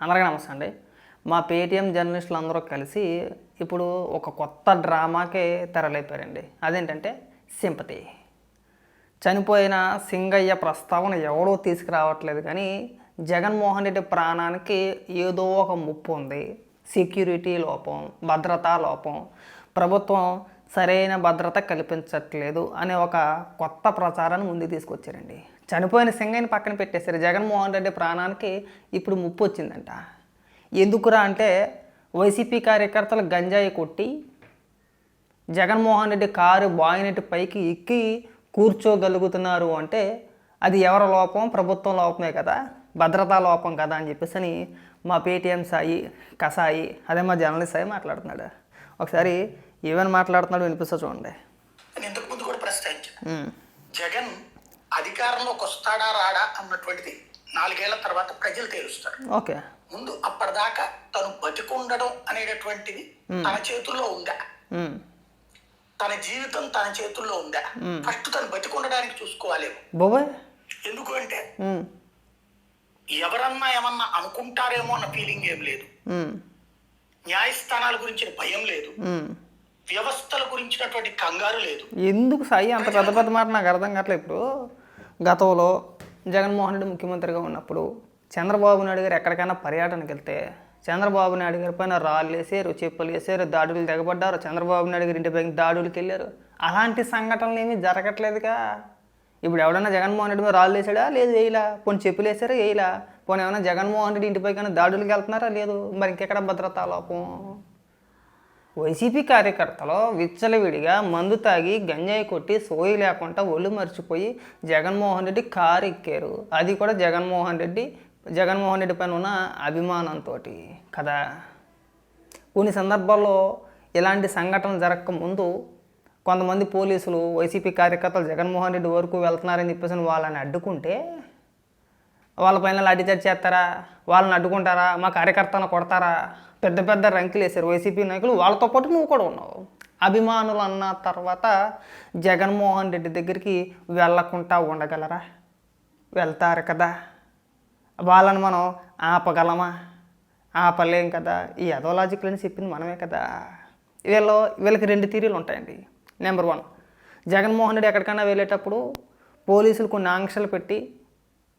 అందరికీ నమస్తే అండి. మా పేటీఎం జర్నలిస్టులు అందరూ కలిసి ఇప్పుడు ఒక కొత్త డ్రామాకే తెరలేపారండి. అదేంటంటే సింపతి. చనిపోయిన సింగయ్య ప్రస్తావన ఎవడో తీసుకురావట్లేదు కానీ జగన్మోహన్ రెడ్డి ప్రాణానికి ఏదో ఒక ముప్పు ఉంది. సెక్యూరిటీ లోపం భద్రతా లోపం. ప్రభుత్వం సరైన భద్రత కల్పించట్లేదు అనే ఒక కొత్త ప్రచారాన్ని ముందుకు తీసుకొచ్చారండి. చనిపోయిన సింగయ్యని పక్కన పెట్టేశారు. జగన్మోహన్ రెడ్డి ప్రాణానికి ఇప్పుడు ముప్పు వచ్చిందంట. ఎందుకురా అంటే వైసీపీ కార్యకర్తలు గంజాయి కొట్టి జగన్మోహన్ రెడ్డి కారు బాయినెట్ పైకి ఎక్కి కూర్చోగలుగుతున్నారు అంటే అది ఎవరి లోపం? ప్రభుత్వం లోపమే కదా. భద్రతా లోపం కదా అని చెప్పేసి అని మా పేటీఎం సాయి కసాయి అదే మా జర్నలిస్ట్ సాయి మాట్లాడుతున్నాడు. ఒకసారి ఏమైనా మాట్లాడుతున్నాడు వినిపిస్తా చూడండి. జగన్ అధికారంలోకి వస్తాడా రాడా అన్నటువంటిది నాలుగేళ్ళ తర్వాత ప్రజలు తేలుస్తారు. ఓకే. ముందు అప్పటిదాకా తను బతికుండడం అనేటటువంటిది తన చేతుల్లో ఉందా? తన జీవితం తన చేతుల్లో ఉందా? ఫస్ట్ తను బతికుండడానికి చూసుకోవాలేమో. ఎందుకు అంటే ఎవరన్నా ఏమన్నా అనుకుంటారేమో అన్న ఫీలింగ్ ఏం లేదు. న్యాయస్థానాల గురించిన భయం లేదు. వ్యవస్థల గురించినటువంటి కంగారు లేదు. ఎందుకు సాయి అంత పెద్ద పెద్ద మాట నాకు అర్థం కావట్లేదు ఇప్పుడు. గతంలో జగన్మోహన్ రెడ్డి ముఖ్యమంత్రిగా ఉన్నప్పుడు చంద్రబాబు నాయుడు గారు ఎక్కడికైనా పర్యటనకి వెళ్తే చంద్రబాబు నాయుడు గారి పైన రాళ్ళు వేసారు చెప్పులు వేసారు దాడులు దిగబడ్డారు చంద్రబాబు నాయుడు గారి ఇంటి పైన దాడులకు వెళ్ళారు. అలాంటి సంఘటనలు ఏమీ జరగట్లేదుగా. ఇప్పుడు ఎవడన్నా జగన్మోహన్ రెడ్డి మీద రాళ్ళు వేసాడా? లేదు వేయలా. పోనీ చెప్పులు వేసారా? వేయలా. పోనీ ఏమైనా జగన్మోహన్ రెడ్డి ఇంటి పైన దాడులకు వెళ్తున్నారా? లేదు. మరి ఇంకెక్కడ భద్రతా లోపం? వైసీపీ కార్యకర్తలు విచ్చలవిడిగా మందు తాగి గంజాయి కొట్టి సోయి లేకుండా ఒళ్ళు మర్చిపోయి జగన్మోహన్ రెడ్డి కారు ఎక్కారు అది కూడా జగన్మోహన్ రెడ్డి జగన్మోహన్ రెడ్డి పైన ఉన్న అభిమానంతో కదా? కొన్ని సందర్భాల్లో ఇలాంటి సంఘటన జరగక ముందు కొంతమంది పోలీసులు వైసీపీ కార్యకర్తలు జగన్మోహన్ రెడ్డి వరకు వెళ్తున్నారని చెప్పేసి వాళ్ళని అడ్డుకుంటే వాళ్ళపైన లాఠీచార్జ్ చేస్తారా? వాళ్ళని అడ్డుకుంటారా? మా కార్యకర్తను కొడతారా? పెద్ద పెద్ద రంకులు వేశారు. వైసీపీ నాయకులు వాళ్ళతో పాటు నువ్వు కూడా ఉన్నావు. అభిమానులు అన్న తర్వాత జగన్మోహన్ రెడ్డి దగ్గరికి వెళ్ళకుండా ఉండగలరా? వెళ్తారు కదా. వాళ్ళని మనం ఆపగలమా? ఆపలేం కదా? ఈ ఎదో లాజిక్లని చెప్పింది మనమే కదా. వీళ్ళు వీళ్ళకి రెండు తీరీలు ఉంటాయండి. నెంబర్ వన్ జగన్మోహన్ రెడ్డి ఎక్కడికైనా వెళ్ళేటప్పుడు పోలీసులు కొన్ని ఆంక్షలు పెట్టి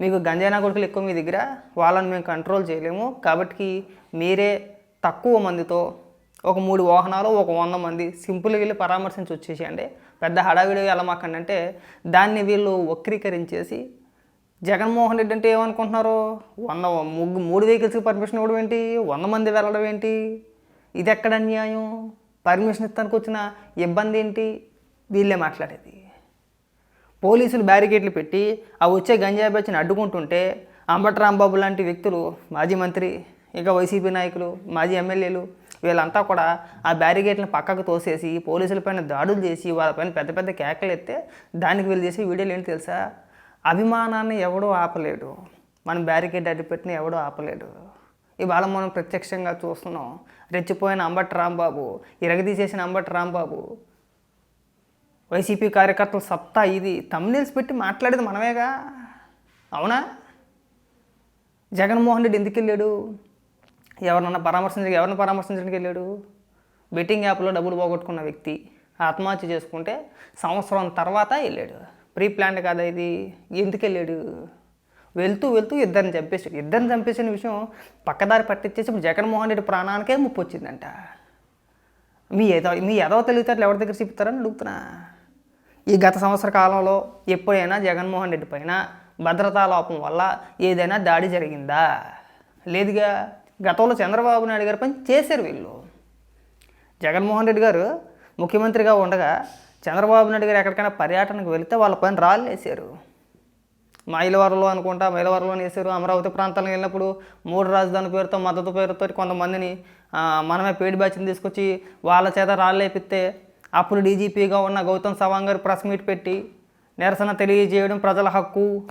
మీకు గంజాయినా కొడుకులు ఎక్కువ మీ దగ్గర వాళ్ళని మేము కంట్రోల్ చేయలేము. కాబట్టి మీరే తక్కువ మందితో ఒక మూడు వాహనాలు ఒక వంద మంది సింపుల్గా వెళ్ళి పరామర్శించి వచ్చేసేయండి. పెద్ద హడావిడిగా వెళ్ళమాకండి అంటే దాన్ని వీళ్ళు వక్రీకరించేసి జగన్మోహన్ రెడ్డి అంటే ఏమనుకుంటున్నారు వంద ముగ్గు మూడు వెహికల్స్కి పర్మిషన్ ఇవ్వడం ఏంటి? వంద మంది వెళ్ళడం ఏంటి? ఇది ఎక్కడ అన్యాయం? పర్మిషన్ ఇస్తానికి వచ్చిన ఇబ్బంది ఏంటి? వీళ్ళే మాట్లాడేది. పోలీసులు బ్యారికేడ్లు పెట్టి ఆ వచ్చే గంజాయి బ్యాచ్ని అడ్డుకుంటుంటే అంబట్ రాంబాబు లాంటి వ్యక్తులు మాజీ మంత్రి ఇంకా వైసీపీ నాయకులు మాజీ ఎమ్మెల్యేలు వీళ్ళంతా కూడా ఆ బ్యారికేడ్లను పక్కకు తోసేసి పోలీసులపైన దాడులు చేసి వాళ్ళపైన పెద్ద పెద్ద కేకలు ఎత్తే దానికి వీళ్ళు చేసే వీడియోలు ఏంటి తెలుసా? అభిమానాన్ని ఎవడూ ఆపలేడు. మనం బ్యారికేడ్ అడ్డుపెట్టిన ఎవడూ ఆపలేడు. ఇవాళ మనం ప్రత్యక్షంగా చూస్తున్నాం. రెచ్చిపోయిన అంబట్ రాంబాబు ఇరగదీసేసిన అంబట్ రాంబాబు వైసీపీ కార్యకర్తల సత్తా ఇది తమ్నేల్స్ పెట్టి మాట్లాడేది మనమేగా? అవునా? జగన్మోహన్ రెడ్డి ఎందుకు వెళ్ళాడు? ఎవరినన్నా పరామర్శించడానికి ఎవరిని పరామర్శించడానికి వెళ్ళాడు? బెట్టింగ్ యాప్లో డబ్బులు పోగొట్టుకున్న వ్యక్తి ఆత్మహత్య చేసుకుంటే సంవత్సరం తర్వాత వెళ్ళాడు. ప్రీ ప్లాన్డ్ కాదా ఇది. ఎందుకు వెళ్ళాడు? వెళ్తూ వెళ్తూ ఇద్దరిని చంపేసాడు ఇద్దరిని చంపేసిన విషయం పక్కదారి పట్టించేసి జగన్మోహన్ రెడ్డి ప్రాణానికే ముప్పు వచ్చిందంట మీ ఏదో మీ ఏదో తెలివితేటలు ఎవరి దగ్గర చెప్తారని అడుగుతున్నా. ఈ గత సంవత్సర కాలంలో ఎప్పుడైనా జగన్మోహన్ రెడ్డి పైన భద్రతా లోపం వల్ల ఏదైనా దాడి జరిగిందా? లేదుగా. గతంలో చంద్రబాబు నాయుడు గారి పని చేశారు వీళ్ళు. జగన్మోహన్ రెడ్డి గారు ముఖ్యమంత్రిగా ఉండగా చంద్రబాబు నాయుడు గారు ఎక్కడికైనా పర్యటనకు వెళితే వాళ్ళ పైన రాళ్ళు వేసారు మైలవరంలో అనుకుంటా మైలవరంలో వేసారు అమరావతి ప్రాంతాలకు వెళ్ళినప్పుడు మూడు రాజధాని పేరుతో మద్దతు పేరుతో కొంతమందిని మనమే పేడి బ్యాచ్ని తీసుకొచ్చి వాళ్ళ చేత రాళ్ళు వేపిస్తే అప్పుడు డీజీపీగా ఉన్న గౌతమ్ సవాంగ్ గారు ప్రెస్ మీట్ పెట్టి నిరసన తెలియజేయడం ప్రజల హక్కు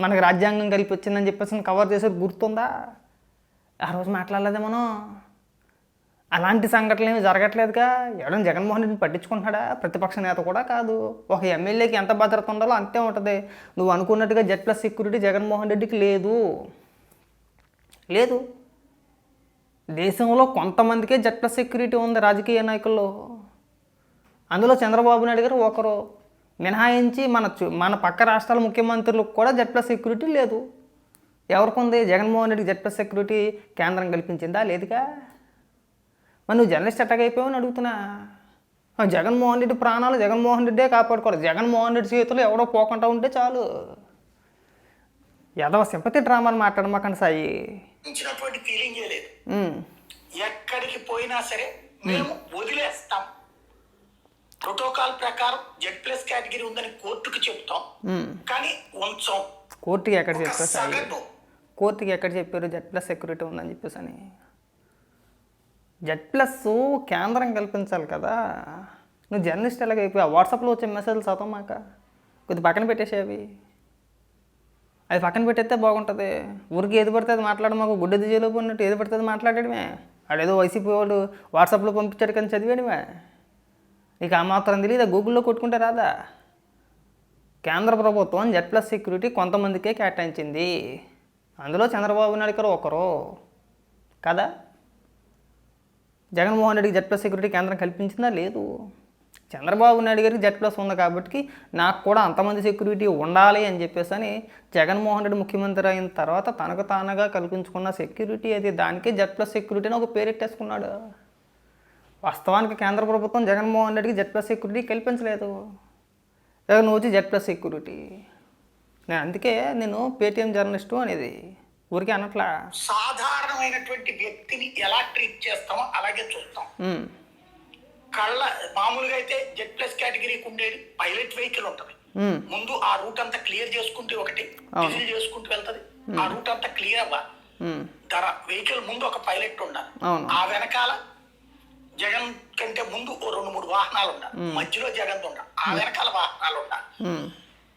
మనకు రాజ్యాంగం కల్పించిందని చెప్పేసి కవర్ చేసేది గుర్తుందా? ఆ రోజు మాట్లాడలేదే మనం. అలాంటి సంఘటనలు ఏమి జరగట్లేదుగా. ఎవడం జగన్మోహన్ రెడ్డిని పట్టించుకుంటున్నాడా? ప్రతిపక్ష నేత కూడా కాదు. ఒక ఎమ్మెల్యేకి ఎంత భద్రత ఉండాలో అంతే ఉంటుంది. నువ్వు అనుకున్నట్టుగా జెడ్ ప్లస్ సెక్యూరిటీ జగన్మోహన్ రెడ్డికి లేదు. లేదు. దేశంలో కొంతమందికే జెడ్ ప్లస్ సెక్యూరిటీ ఉంది రాజకీయ నాయకుల్లో. అందులో చంద్రబాబు నాయుడు గారు ఒకరు మినహాయించి మన చు- మన పక్క రాష్ట్రాల ముఖ్యమంత్రులకు కూడా జెడ్ ప్లస్ సెక్యూరిటీ లేదు. ఎవరికి ఉంది? జగన్మోహన్ రెడ్డికి జెడ్ ప్లస్ సెక్యూరిటీ కేంద్రం కల్పించిందా? లేదుగా. మరి నువ్వు జర్నలిస్ట్ ఎట్టగా అయిపోయావని అడుగుతున్నా. జగన్మోహన్ రెడ్డి ప్రాణాలు జగన్మోహన్ రెడ్డే కాపాడుకోవాలి. జగన్మోహన్ రెడ్డి చేతులు ఎవడో పోకుండా ఉంటే చాలు. ఎదవ సింపతి డ్రామాలు మాట్లాడమాకండి సాయి. ఫీలింగ్ ఎక్కడికి పోయినా సరే మేము వదిలేస్తాం. ప్రోటోకాల్ ప్రకారం జెడ్ ప్లస్ కేటగిరీ ఉందని కోర్టుకు చెప్తాం. కానీ ఉంచాం. కోర్టుకి ఎక్కడ చెప్పారు కోర్టుకి ఎక్కడ చెప్పారు జెడ్ ప్లస్ సెక్యూరిటీ ఉందని చెప్పేసి అని? జెడ్ ప్లస్ కేంద్రం కల్పించాలి కదా. నువ్వు జర్నలిస్ట్ ఎలాగ అయిపోయావు? వాట్సాప్లో వచ్చే మెసేజ్లు చదవమాక కొద్ది పక్కన పెట్టేసేవి అది పక్కన పెట్టేస్తే బాగుంటుంది. ఊరికి ఏది పడితే అది మాట్లాడ మాకు. గుడ్డది జైలు పోయినట్టు ఏది పడితే అది మాట్లాడడమే ఆడేదో వైసీపీ వాడు వాట్సాప్లో పంపించాడు కానీ చదివాడమే నీకు ఆ మాత్రం తెలియదా గూగుల్లో కొట్టుకుంటే రాదా? కేంద్ర ప్రభుత్వం జెడ్ ప్లస్ సెక్యూరిటీ కొంతమందికే కేటాయించింది. అందులో చంద్రబాబు నాయుడు గారు ఒకరు. కదా? జగన్మోహన్ రెడ్డికి జెడ్ ప్లస్ సెక్యూరిటీ కేంద్రం కల్పించిందా? లేదు. చంద్రబాబు నాయుడు గారికి జెడ్ ప్లస్ ఉంది కాబట్టి నాకు కూడా అంతమంది సెక్యూరిటీ ఉండాలి అని చెప్పేసి అని జగన్మోహన్ రెడ్డి ముఖ్యమంత్రి అయిన తర్వాత తనకు తానుగా కల్పించుకున్న సెక్యూరిటీ అది. దానికే జెడ్ ప్లస్ సెక్యూరిటీ అని ఒక పేరెట్టేసుకున్నాడు. వాస్తవానికి కేంద్ర ప్రభుత్వం జగన్మోహన్ రెడ్డికి జెడ్ ప్లస్ సెక్యూరిటీ కల్పించలేదు. నువ్వు వచ్చి జెడ్ ప్లస్ సెక్యూరిటీ నేను అందుకే నేను పేటీఎం జర్నలిస్టు అనేది ఊరికే అనట్లా. సాధారణమైనటువంటి వ్యక్తిని ఎలా ట్రీట్ చేస్తామో అలాగే చూస్తాం. కళ్ళ మామూలుగా అయితే జెడ్ ప్లస్ కేటగిరీకి ఉండేది పైలట్ వెహికల్ ఉంటుంది. ముందు ఆ రూట్ అంతా క్లియర్ చేసుకుంటే ఒకటి విజిల్ చేసుకుంటూ వెళ్తది. ఆ రూట్ అంతా క్లియర్ అవ్వాలి. ధర వెహికల్ ముందు ఒక పైలట్ ఉండాలి. ఆ వెనకాల జగన్ కంటే ముందు ఓ రెండు మూడు వాహనాలు ఉండాలి. మధ్యలో జగన్ ఉండాలి. ఆ వెనకాల వాహనాలు ఉండాలి. ఉమ్.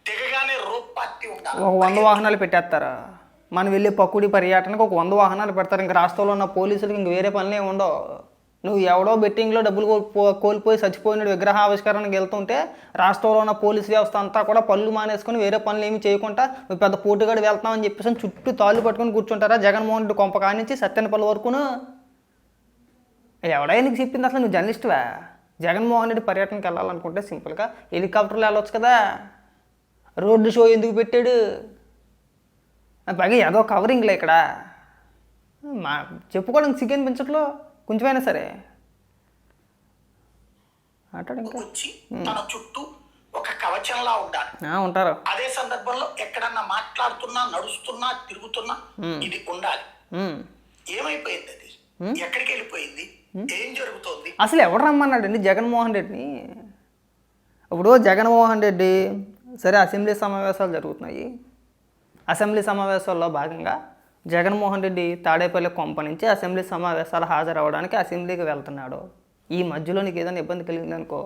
దిగగానే రోప్ పార్టీ ఉండాలి. ఒక వంద వాహనాలు పెట్టేస్తారా? మనం వెళ్ళే పక్కుడి పర్యటనకు ఒక వంద వాహనాలు పెడతారు. ఇంకా రాష్ట్రంలో ఉన్న పోలీసులకు ఇంక వేరే పనులే ఉండవు. నువ్వు ఎవడో బెట్టింగ్లో డబ్బులు కోల్పో- కోల్పోయి చచ్చిపోయిన విగ్రహ ఆవిష్కరణకు వెళ్తుంటే రాష్ట్రంలో ఉన్న పోలీస్ వ్యవస్థ అంతా కూడా పళ్ళు మానేసుకొని వేరే పనులు ఏమి చేయకుండా నువ్వు పెద్ద పోటుగాడు వెళ్తామని చెప్పేసి చుట్టూ తాళ్ళు పట్టుకొని కూర్చుంటారా? జగన్మోహన్ రెడ్డి కొంప కానించి సత్యనపల్లి వరకును? ఎవడై నీకు చెప్పింది అసలు? నువ్వు జర్నలిస్ట్వా? జగన్మోహన్ రెడ్డి పర్యటనకి వెళ్ళాలనుకుంటే సింపుల్గా హెలికాప్టర్లో వెళ్ళొచ్చు కదా. రోడ్డు షో ఎందుకు పెట్టాడు? పైగా ఏదో కవరింగ్లే ఇక్కడ. మా చెప్పుకోవడానికి సిగ్గు అనిపించట్లో కొంచెమైనా సరే. అంటాడు ఇంకా. వచ్చి తన చుట్టూ ఒక కవచంలా ఉండాలి. ఉంటారు. అదే సందర్భంలో ఎక్కడన్నా మాట్లాడుతున్నా నడుస్తున్నా తిరుగుతున్నా ఇది ఉండాలి. ఏమైపోయింది అది? ఎక్కడికి వెళ్ళిపోయింది ఏం జరుగుతోంది? అసలు ఎవడు రమ్మన్నాడండి? జగన్మోహన్ రెడ్డిని? ఇప్పుడు జగన్మోహన్ రెడ్డి సరే అసెంబ్లీ సమావేశాలు జరుగుతున్నాయి. అసెంబ్లీ సమావేశాల్లో భాగంగా జగన్మోహన్ రెడ్డి తాడేపల్లి కొంప నుంచి అసెంబ్లీ సమావేశాలు హాజరవడానికి అసెంబ్లీకి వెళ్తున్నాడు. ఈ మధ్యలో నీకు ఏదైనా ఇబ్బంది కలిగిందనుకో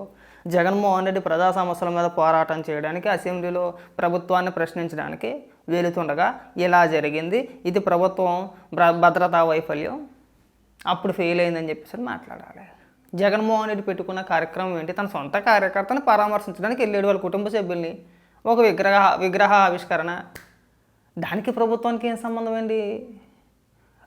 జగన్మోహన్ రెడ్డి ప్రజా సమస్యల మీద పోరాటం చేయడానికి అసెంబ్లీలో ప్రభుత్వాన్ని ప్రశ్నించడానికి వెళుతుండగా ఇలా జరిగింది. ఇది ప్రభుత్వం భద్రతా వైఫల్యం. అప్పుడు ఫెయిల్ అయిందని చెప్పేసి మాట్లాడాలి. జగన్మోహన్ రెడ్డి పెట్టుకున్న కార్యక్రమం ఏంటి? తన సొంత కార్యకర్తను పరామర్శించడానికి వెళ్ళాడు వాళ్ళ కుటుంబ సభ్యుల్ని. ఒక విగ్రహ విగ్రహ ఆవిష్కరణ. దానికి ప్రభుత్వానికి ఏం సంబంధం అండి?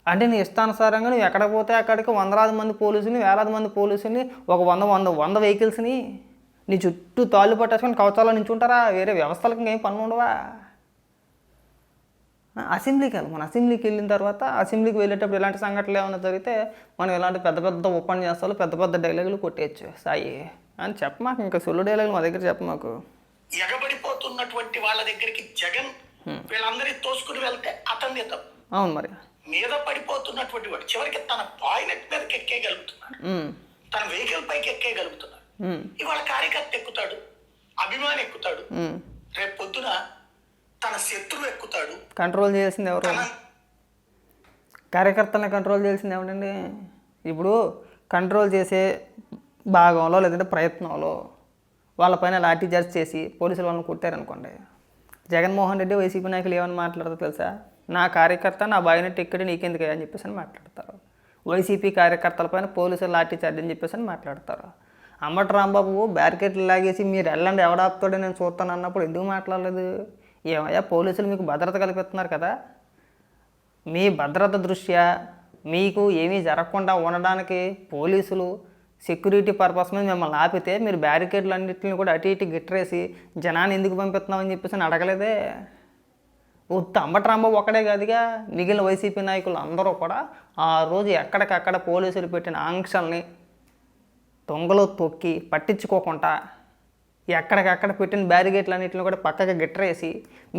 అంటే నీ ఇష్టానుసారంగా నువ్వు ఎక్కడ పోతే అక్కడికి వందలాది మంది పోలీసుని వేలాది మంది పోలీసుని ఒక వంద వంద వంద వెహికల్స్ని నీ చుట్టూ తాళ్ళు పట్టేసుకొని కవచాల్లో నించుంటారా? వేరే వ్యవస్థలకు ఇంకేం పనులు ఉండవా? అసెంబ్లీకి వెళ్ళి మన అసెంబ్లీకి వెళ్ళిన తర్వాత అసెంబ్లీకి వెళ్ళేటప్పుడు ఇలాంటి సంఘటనలు ఏమైనా జరిగితే మనం ఇలాంటి పెద్ద పెద్ద ఉపన్యాసాలు పెద్ద పెద్ద డైలాగులు కొట్టేయచ్చు. సాయి అని చెప్ప మాకు ఇంకా సొల్లు డైలాగులు మా దగ్గర చెప్ప మాకు. ఎగబడిపోతున్నటువంటి వాళ్ళ దగ్గరికి జగన్ వీళ్ళందరినీ తోసుకుని వెళ్తే అతని అవును మరి. మీద పడిపోతున్నటువంటి వాడు చివరికి తన పాయిలెట్ మీదకి ఎక్కేయగలుగుతున్నాడు. తన వెహికల్ పైకి ఎక్కేయగలుగుతున్నాడు. ఇవాళ కార్యకర్త ఎక్కుతాడు అభిమాని ఎక్కుతాడు. రేపు పొద్దున తన శత్రువు ఎక్కుతాడు. కంట్రోల్ చేయాల్సింది ఎవరు? కార్యకర్తలను కంట్రోల్ చేయాల్సింది ఏమిటండి ఇప్పుడు కంట్రోల్ చేసే భాగంలో లేదంటే ప్రయత్నంలో వాళ్ళపైన లాఠీ చార్జ్ చేసి పోలీసులు వాళ్ళని కొట్టారనుకోండి. జగన్మోహన్ రెడ్డి వైసీపీ నాయకులు ఏమని మాట్లాడతారు తెలుసా? నా కార్యకర్త నా బాయినట్టు ఎక్కడి నీకెందుకు అని చెప్పేసి అని మాట్లాడతారు. వైసీపీ కార్యకర్తలపైన పోలీసులు లాఠీ చార్జ్ అని చెప్పేసి అని మాట్లాడతారు. అమ్మటి రాంబాబు బ్యారికేడ్లు లాగేసి మీరు వెళ్ళండి ఎవడాపుతాడో నేను చూస్తాను అన్నప్పుడు ఎందుకు మాట్లాడలేదు? ఏమయ్యా పోలీసులు మీకు భద్రత కల్పిస్తున్నారు కదా. మీ భద్రత దృష్ట్యా మీకు ఏమీ జరగకుండా ఉండడానికి పోలీసులు సెక్యూరిటీ పర్పస్ మీద మిమ్మల్ని ఆపితే మీరు బ్యారికేడ్లు అన్నింటిని కూడా అటు ఇటు గిట్టరేసి జనాన్ని ఎందుకు పంపిస్తున్నామని చెప్పేసి అని అడగలేదే? ఉత్త అంబట్రాంబ ఒక్కడే కాదుగా మిగిలిన వైసీపీ నాయకులు అందరూ కూడా ఆ రోజు ఎక్కడికక్కడ పోలీసులు పెట్టిన ఆంక్షల్ని దొంగలో తొక్కి పట్టించుకోకుండా ఎక్కడికక్కడ పెట్టిన బ్యారిగేట్లు అన్నింటిని కూడా పక్కకి గిట్టరేసి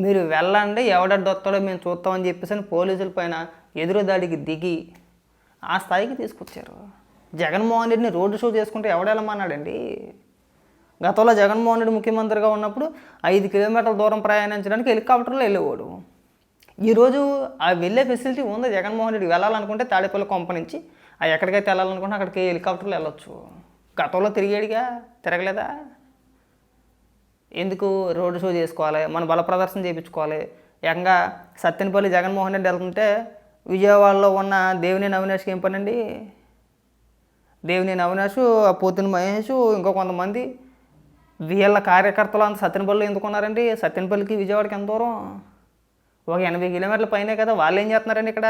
మీరు వెళ్ళండి ఎవడడ్డొస్తాడో మేము చూస్తామని చెప్పేసి అని పోలీసుల పైన ఎదురుదాడికి దిగి ఆ స్థాయికి తీసుకొచ్చారు. జగన్మోహన్ రెడ్డిని రోడ్డు షో చేసుకుంటే ఎవడెళ్ళమన్నాడండి గతంలో జగన్మోహన్ రెడ్డి ముఖ్యమంత్రిగా ఉన్నప్పుడు ఐదు కిలోమీటర్ల దూరం ప్రయాణించడానికి హెలికాప్టర్లో వెళ్ళేవాడు. ఈరోజు ఆ వెళ్ళే ఫెసిలిటీ ఉంది. జగన్మోహన్ రెడ్డి వెళ్ళాలనుకుంటే తాడేపల్లి కొంప నుంచి ఆ ఎక్కడికైతే వెళ్ళాలనుకుంటే అక్కడికి హెలికాప్టర్లో వెళ్ళొచ్చు. గతంలో తిరిగాడిగా తిరగలేదా? ఎందుకు రోడ్డు షో చేసుకోవాలి? మన బల ప్రదర్శన చేయించుకోవాలి ఏకంగా సత్యనపల్లి జగన్మోహన్ రెడ్డి వెళ్తుంటే విజయవాడలో ఉన్న దేవినేని అవినాష్కి ఏం పని అండి దేవినేని అవినాష్ ఆ పోతిన మహేష్ ఇంకో కొంతమంది వీళ్ళ కార్యకర్తలు అంత సత్యనపల్లి ఎందుకున్నారండి సత్యనపల్లికి విజయవాడకి ఎంత దూరం? ఒక ఎనభై కిలోమీటర్ల పైనే కదా వాళ్ళు ఏం చేస్తున్నారండి ఇక్కడ?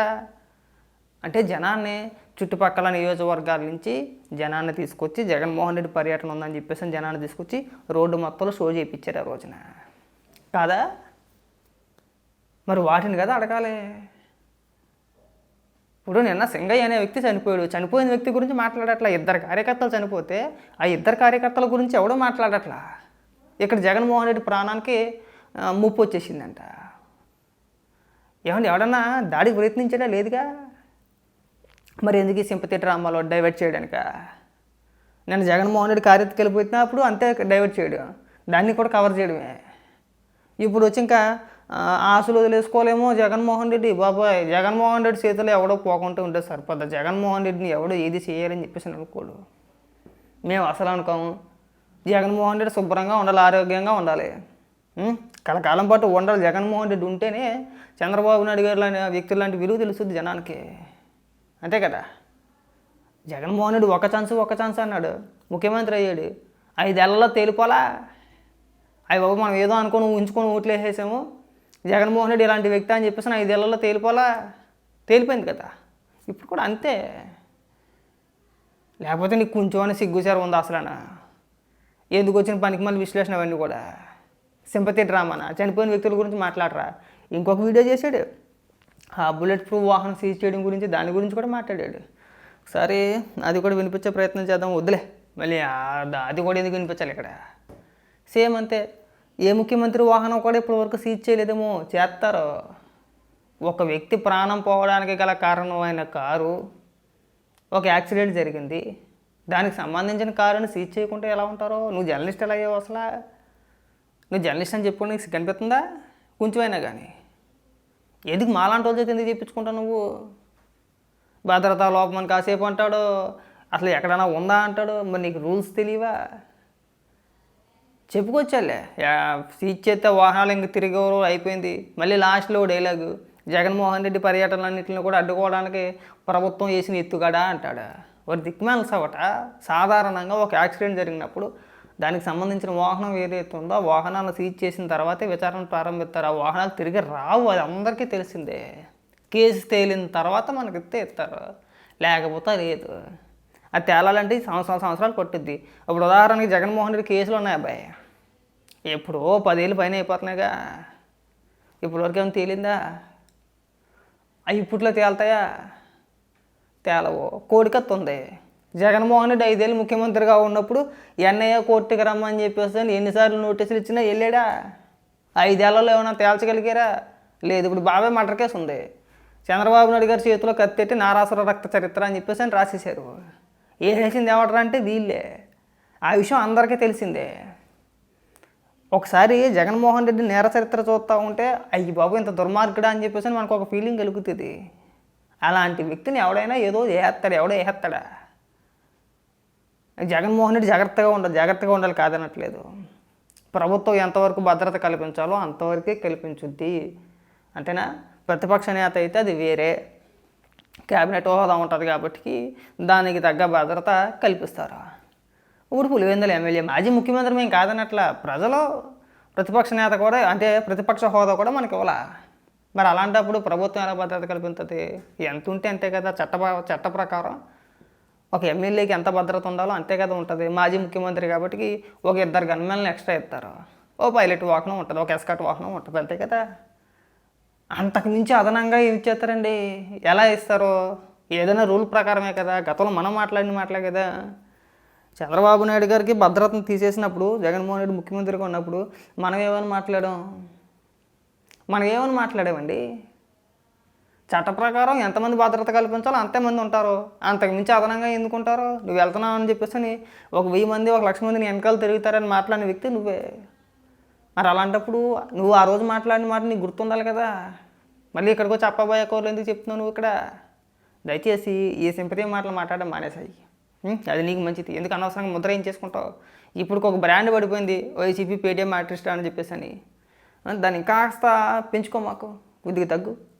అంటే జనాన్ని చుట్టుపక్కల నియోజకవర్గాల నుంచి జనాన్ని తీసుకొచ్చి జగన్మోహన్ రెడ్డి పర్యటన ఉందని చెప్పేసి జనాన్ని తీసుకొచ్చి రోడ్డు మొత్తంలో షో చేయించారు ఆ రోజున. కాదా? మరి వాటిని కదా అడగాలి. ఇప్పుడు నిన్న సింగయ్య అనే వ్యక్తి చనిపోయాడు. చనిపోయిన వ్యక్తి గురించి మాట్లాడట్లా? ఇద్దరు కార్యకర్తలు చనిపోతే ఆ ఇద్దరు కార్యకర్తల గురించి ఎవడో మాట్లాడట్లా? ఇక్కడ జగన్మోహన్ రెడ్డి ప్రాణానికి ముప్పు వచ్చేసిందంట. ఏమన్నా ఎవడన్నా దాడికి ప్రయత్నించడా? లేదుగా? మరి ఎందుకు ఈ సింపతి డ్రామాలో డైవర్ట్ చేయడానిక? నేను జగన్మోహన్ రెడ్డి కార్యక్రమం వెళ్ళిపోతున్నప్పుడు అంతే డైవర్ట్ చేయడం. దాన్ని కూడా కవర్ చేయడమే. ఇప్పుడు వచ్చి ఇంకా ఆశలు వదిలేసుకోలేమో జగన్మోహన్ రెడ్డి. బాబాయ్ జగన్మోహన్ రెడ్డి చేతిలో ఎవడో పోకుంటూ ఉంటే సరిపోద్దా? జగన్మోహన్ రెడ్డిని ఎవడో ఏది చేయాలని చెప్పేసి అనుకోడు. మేము అసలు అనుకోము జగన్మోహన్ రెడ్డి శుభ్రంగా ఉండాలి ఆరోగ్యంగా ఉండాలి. కలకాలం పాటు ఉండాలి. జగన్మోహన్ రెడ్డి ఉంటేనే చంద్రబాబు నాయుడు గారు లాంటి వ్యక్తులు లాంటి విలువ తెలుస్తుంది జనానికి. అంతే కదా? జగన్మోహన్ రెడ్డి ఒక ఛాన్స్ ఒక ఛాన్స్ అన్నాడు. ముఖ్యమంత్రి అయ్యాడు. ఐదేళ్ళలో తేలిపోలా? అవి బాబు మనం ఏదో అనుకొని ఉంచుకొని ఓట్లేసేసాము. జగన్మోహన్ రెడ్డి ఇలాంటి వ్యక్తి అని చెప్పేసి ఐదేళ్ళలో తేలిపోలా? తేలిపోయింది కదా? ఇప్పుడు కూడా అంతే. లేకపోతే నీకు కొంచెం అని సిగ్గుసారు ఉంది అసలు ఎందుకు వచ్చిన పనికి మళ్ళీ విశ్లేషణ అవన్నీ కూడా? సింపతి డ్రామానా? చనిపోయిన వ్యక్తుల గురించి మాట్లాడరా? ఇంకొక వీడియో చేశాడు. ఆ బుల్లెట్ ప్రూఫ్ వాహనం సీజ్ చేయడం గురించి దాని గురించి కూడా మాట్లాడాడు. సరే అది కూడా వినిపించే ప్రయత్నం చేద్దాం వద్దులే. మళ్ళీ అది కూడా ఎందుకు వినిపించాలి ఇక్కడ? సేమ్ అంతే. ఏ ముఖ్యమంత్రి వాహనం కూడా ఇప్పటివరకు సీజ్ చేయలేదేమో చేస్తారు. ఒక వ్యక్తి ప్రాణం పోవడానికి గల కారణమైన కారు ఒక యాక్సిడెంట్ జరిగింది. దానికి సంబంధించిన కారుని సీజ్ చేయకుంటే ఎలా ఉంటారో? నువ్వు జర్నలిస్ట్ ఎలా అయ్యావు అసలు? నువ్వు జర్నలిస్ట్ అని చెప్పుకో నీకు కనిపిస్తుందా కొంచెమైనా కానీ ఎందుకు మాలాంటి వాళ్ళతో ఎందుకు చెప్పించుకుంటావు నువ్వు? భద్రతా లోపమని కాసేపు అంటాడు. అసలు ఎక్కడైనా ఉందా అంటాడు. మరి నీకు రూల్స్ తెలియవా? చెప్పుకొచ్చాలే. సీట్ చేస్తే వాహనాలు ఇంక తిరిగేవారు అయిపోయింది. మళ్ళీ లాస్ట్లో డైలాగు జగన్మోహన్ రెడ్డి పర్యటనలన్నింటిని కూడా అడ్డుకోవడానికి ప్రభుత్వం వేసిన ఎత్తుగడా అంటాడు. వారి దిక్మాల సవట. సాధారణంగా ఒక యాక్సిడెంట్ జరిగినప్పుడు దానికి సంబంధించిన వాహనం ఏదైతే ఉందో ఆ వాహనాలను సీజ్ చేసిన తర్వాతే విచారణ ప్రారంభిస్తారు. ఆ వాహనాలు తిరిగి రావు అది అందరికీ తెలిసిందే. కేసు తేలిన తర్వాత మనకి ఇస్తారు. లేకపోతే లేదు. అది తేలాలంటే సంవత్సరాలు సంవత్సరాలు పట్టుద్ది. ఇప్పుడు ఉదాహరణకి జగన్మోహన్ రెడ్డి కేసులు ఉన్నాయి అబ్బాయి. ఎప్పుడో పదేళ్ళు పైన అయిపోతున్నాయిగా. ఇప్పటివరకు ఏమైనా తేలిందా? అవి ఇప్పట్లో తేలుతాయా? తేలవు. కోడికత్త ఉంది. జగన్మోహన్ రెడ్డి ఐదేళ్ళు ముఖ్యమంత్రిగా ఉన్నప్పుడు ఎన్ఐఏ కోర్టుకి రమ్మని చెప్పేసి అని ఎన్నిసార్లు నోటీసులు ఇచ్చినా వెళ్ళాడా? ఐదేళ్ళలో ఏమైనా తేల్చగలిగారా? లేదు ఇప్పుడు బాబాయ్ మర్డర్ కేసు ఉంది. చంద్రబాబు నాయుడు గారి చేతిలో కత్తిట్టి నారాసుర రక్త చరిత్ర అని చెప్పేసి అని రాసేశారు. ఏ వేసింది అంటే వీళ్ళే. ఆ విషయం అందరికీ తెలిసిందే. ఒకసారి జగన్మోహన్ రెడ్డి నేర చరిత్ర చూస్తూ ఉంటే అయ్యి బాబు ఇంత దుర్మార్గుడా అని చెప్పేసి మనకు ఒక ఫీలింగ్ కలుగుతుంది. అలాంటి వ్యక్తిని ఎవడైనా ఏదో వేస్తాడు ఎవడో వేస్తాడా జగన్మోహన్ రెడ్డి జాగ్రత్తగా ఉండాలి జాగ్రత్తగా ఉండాలి కాదనట్లేదు. ప్రభుత్వం ఎంతవరకు భద్రత కల్పించాలో అంతవరకే కల్పించుద్ది. అంతేనా? ప్రతిపక్ష నేత అయితే అది వేరే. క్యాబినెట్ హోదా ఉంటుంది కాబట్టి దానికి తగ్గ భద్రత కల్పిస్తారు. ఇప్పుడు పులివెందుల ఎమ్మెల్యే మాజీ ముఖ్యమంత్రి మేము కాదనట్ల. ప్రజలు ప్రతిపక్ష నేత కూడా అంటే ప్రతిపక్ష హోదా కూడా మనకి ఇవ్వాల? మరి అలాంటప్పుడు ప్రభుత్వం ఎలా భద్రత కల్పించదు ఎంత ఉంటే అంతే కదా చట్ట చట్ట ప్రకారం. ఒక ఎమ్మెల్యేకి ఎంత భద్రత ఉండాలో అంతే కదా ఉంటుంది. మాజీ ముఖ్యమంత్రి కాబట్టి ఒక ఇద్దరు గన్మెన్లు ఎక్స్ట్రా ఇస్తారు. ఓ పైలట్ వాహనం ఉంటుంది ఒక ఎస్కట్ వాహనం ఉంటుంది అంతే కదా? అంతకు మించి అదనంగా ఏమి ఇచ్చేస్తారండి? ఎలా ఇస్తారు? ఏదైనా రూల్ ప్రకారమే కదా గతంలో మనం మాట్లాడిన మాటలే కదా. చంద్రబాబు నాయుడు గారికి భద్రతను తీసేసినప్పుడు జగన్మోహన్ రెడ్డి ముఖ్యమంత్రిగా ఉన్నప్పుడు మనం ఏమని మాట్లాడాం? మనం ఏమని మాట్లాడామండి? చట్ట ప్రకారం ఎంతమంది భద్రత కల్పించాలో అంతమంది ఉంటారు. అంతకు మించి అదనంగా ఎందుకుంటారు? నువ్వు వెళ్తున్నావు అని చెప్పేసి అని ఒక వెయ్యి మంది ఒక లక్ష మంది నీ వెనకాల తిరుగుతారని మాట్లాడిన వ్యక్తి నువ్వే. మరి అలాంటప్పుడు నువ్వు ఆ రోజు మాట్లాడిన మాట నీకు గుర్తుండాలి కదా? మళ్ళీ ఇక్కడికి వచ్చి అప్పబోయే కోర్లు ఎందుకు చెప్తున్నావు నువ్వు ఇక్కడ? దయచేసి ఏ సింపతి మాటలు మాట్లాడడం మానేసాయి అది నీకు మంచిది. ఎందుకు అనవసరంగా ముద్ర ఏం చేసుకుంటావు? ఇప్పుడు ఒక బ్రాండ్ పడిపోయింది. వైసీపీ పేటీఎం ఆర్టిస్ట్ అని చెప్పేసి అని. దాన్ని కాస్త పెంచుకో మాకు. కొద్దిగా తగ్గు.